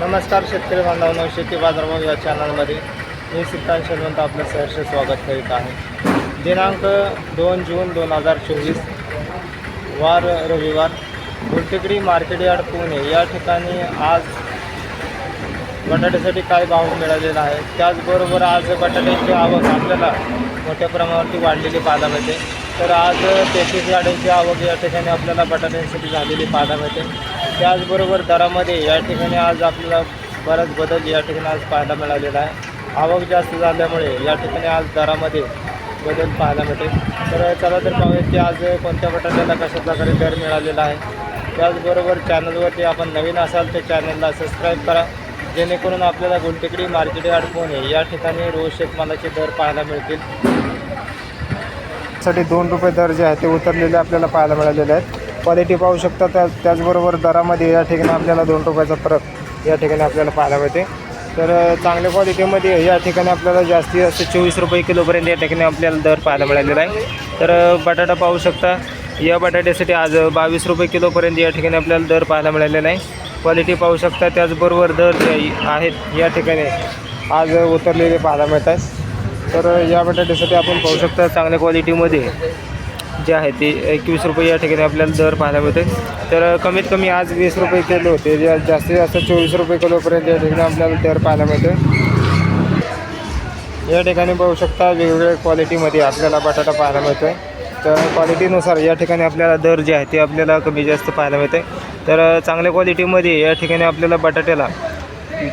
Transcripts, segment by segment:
नमस्कार शेतकरी बांधवांनो शेती बाजारभाव या चॅनलमध्ये मी सिद्धांत शेलवंत आपलं सहर्ष स्वागत करीत आहे. दिनांक दोन जून दोन हजार चोवीस वार रविवार गुलटेकडी मार्केट यार्ड पुणे. या ठिकाणी आज बटाट्यासाठी काय भाव मिळालेला आहे. त्याचबरोबर आज बटाट्याची आवक आपल्याला मोठ्या प्रमाणावरती वाढलेली पाहायला मिळते. तर आज तेहतीस गाड्यांची आवक या ठिकाणी आपल्याला बटाट्यांसाठी झालेली पाहायला मिळते. त्याचबरोबर दरामध्ये या ठिकाणी आज आपल्याला बराच बदल या ठिकाणी आज पाहायला मिळालेला आहे. आवक जास्त झाल्यामुळे या ठिकाणी आज दरामध्ये बदल पाहायला मिळते तर चला तर पाहूया की आज कोणत्या बटाट्याला कशा प्रकारे दर मिळालेला आहे. त्याचबरोबर चॅनलवरती आपण नवीन असाल तर चॅनलला सबस्क्राईब करा. जेणेकरून आपल्याला गुलटेकडी मार्केट यार्ड पुणे या ठिकाणी रोज शेतमालाचे दर पाहायला मिळतील. साठी दोन रुपये दर जे आहे ते उतरलेले आपल्याला पाहायला मिळालेले आहेत. क्वालिटी पाहू शकता त्या त्याचबरोबर दरामध्ये या ठिकाणी आपल्याला दोन रुपयाचा फरक या ठिकाणी आपल्याला पाहायला मिळते. तर चांगल्या क्वालिटीमध्ये या ठिकाणी आपल्याला जास्तीत जास्त चोवीस रुपये किलोपर्यंत या ठिकाणी आपल्याला दर पाहायला मिळालेला आहे. तर बटाटा पाहू शकता या बटाट्यासाठी आज बावीस रुपये किलोपर्यंत या ठिकाणी आपल्याला दर पाहायला मिळालेला आहे. क्वालिटी पाहू शकता त्याचबरोबर दर जे आहेत या ठिकाणी आज उतरलेले पाहायला मिळत आहेत. तर या बटाट्यासाठी आपण पाहू शकता चांगल्या क्वालिटीमध्ये जे आहे ते एकवीस रुपये या ठिकाणी आपल्याला दर पाहायला मिळते तर कमीत कमी आज वीस रुपये किलो होते. जे जास्तीत जास्त चोवीस रुपये किलोपर्यंत या ठिकाणी आपल्याला दर पाहायला मिळते या ठिकाणी पाहू शकता वेगवेगळ्या क्वालिटीमध्ये आपल्याला बटाटा पाहायला मिळतो आहे तर क्वालिटीनुसार या ठिकाणी आपल्याला दर जे आहे ते आपल्याला कमी जास्त पाहायला मिळते तर चांगल्या क्वालिटीमध्ये या ठिकाणी आपल्याला बटाट्याला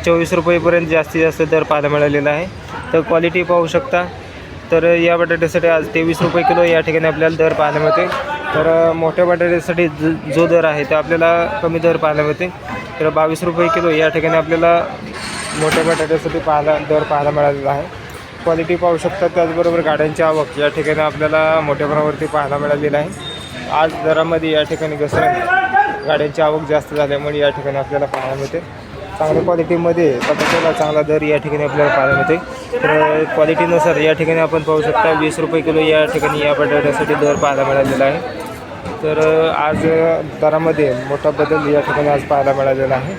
चोवीस रुपयेपर्यंत जास्तीत जास्त दर पाहायला मिळालेला आहे. तर क्वालिटी पाहू शकता. तर या बटाट्यासाठी आज तेवीस रुपये किलो या ठिकाणी आपल्याला दर पाहायला मिळते. तर मोठ्या बटाट्यासाठी जो दर आहे तो आपल्याला कमी दर पाहायला मिळते. तर बावीस रुपये किलो या ठिकाणी आपल्याला मोठ्या बटाट्यासाठी पाहायला दर पाहायला मिळालेला आहे. क्वालिटी पाहू शकतात त्याचबरोबर गाड्यांची आवक या ठिकाणी आपल्याला मोठ्या प्रमाणावरती पाहायला मिळालेलं आहे. आज दरामध्ये या ठिकाणी घसरण गाड्यांची आवक जास्त झाल्यामुळे या ठिकाणी आपल्याला पाहायला मिळते. चांगल्या क्वालिटीमध्ये बटाट्याला चांगला दर या ठिकाणी आपल्याला पाहायला मिळते तर क्वालिटीनुसार या ठिकाणी आपण पाहू शकता वीस रुपये किलो या ठिकाणी या बटाट्यासाठी दर पाहायला मिळालेला आहे. तर आज दरामध्ये मोठा बदल या ठिकाणी आज पाहायला मिळालेला आहे.